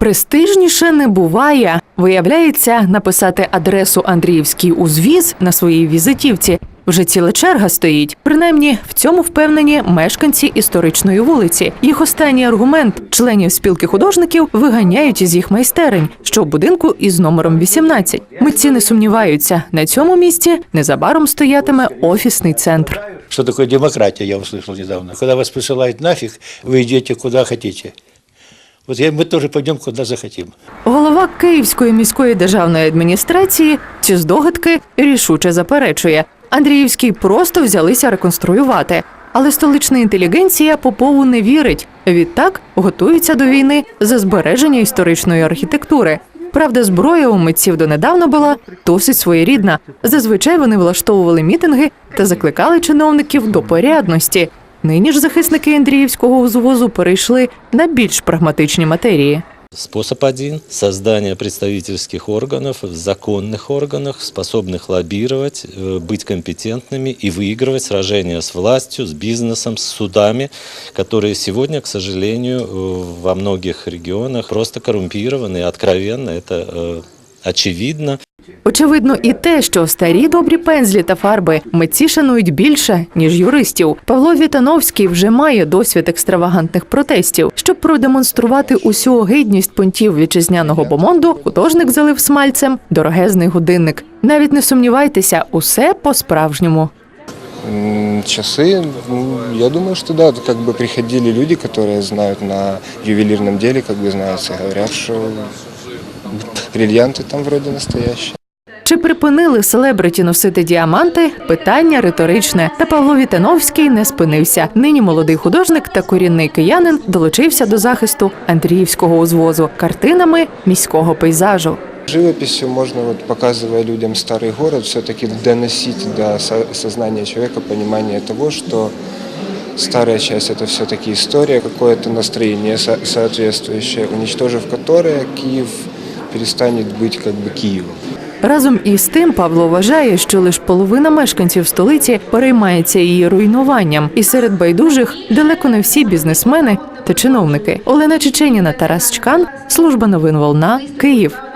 Престижніше не буває. Виявляється, написати адресу Андріївський узвіз на своїй візитівці вже ціла черга стоїть. Принаймні в цьому впевнені мешканці історичної вулиці. Їх останній аргумент членів спілки художників виганяють із їх майстерень, що в будинку із номером 18. Митці не сумніваються, на цьому місці незабаром стоятиме офісний центр. Что такое демократия, я услышал недавно. Когда вас присылают нафиг, вы идете куда хотите. Вот я, мы тоже пойдем, куда захотим. Голова Київської міської державної адміністрації ці здогадки рішуче заперечує. Андріївський просто взялися реконструювати. Але столична інтелігенція Попову не вірить. Відтак готується до війни за збереження історичної архітектури. Правда, зброя у митців донедавна була досить своєрідна. Зазвичай вони влаштовували мітинги та закликали чиновників до порядності. Нині ж захисники Андріївського узвозу перейшли на більш прагматичні матерії. Способ один – создание представительских органов в законных органах, способных лоббировать, э, быть компетентными и выигрывать сражения с властью, с бизнесом, с судами, которые сегодня, к сожалению, э, во многих регионах просто коррумпированы и откровенно, это э, очевидно. Очевидно, і те, що старі добрі пензлі та фарби митці шанують більше ніж юристів. Павло Вітановський вже має досвід екстравагантних протестів. Щоб продемонструвати усю огидність понтів вітчизняного бомонду, художник залив смальцем дорогезний годинник. Навіть не сумнівайтеся, усе по-справжньому. М, Часы, ну, я думаю, что да, как бы приходили люди, которые знают на ювелирном деле, как бы знают, и говорят, что бриллианты там вроде настоящие. Чи припинили селебриті носити діаманти? Питання риторичне. Та Павло Вітановський не спинився. Нині молодий художник та корінний киянин долучився до захисту Андріївського узвозу картинами міського пейзажу. Живописью можно, вот, показывая людям старый город, все-таки доносить до со- сознания человека понимание того, что старая часть это все-таки история, какое-то настроение со- соответствующее, уничтожив которое Киев перестанет быть как бы Киевом. Разом із тим Павло вважає, що лише половина мешканців столиці переймається її руйнуванням, і серед байдужих далеко не всі бізнесмени та чиновники. Олена Чеченіна, Тарас Чкан, служба новин Волна, Київ.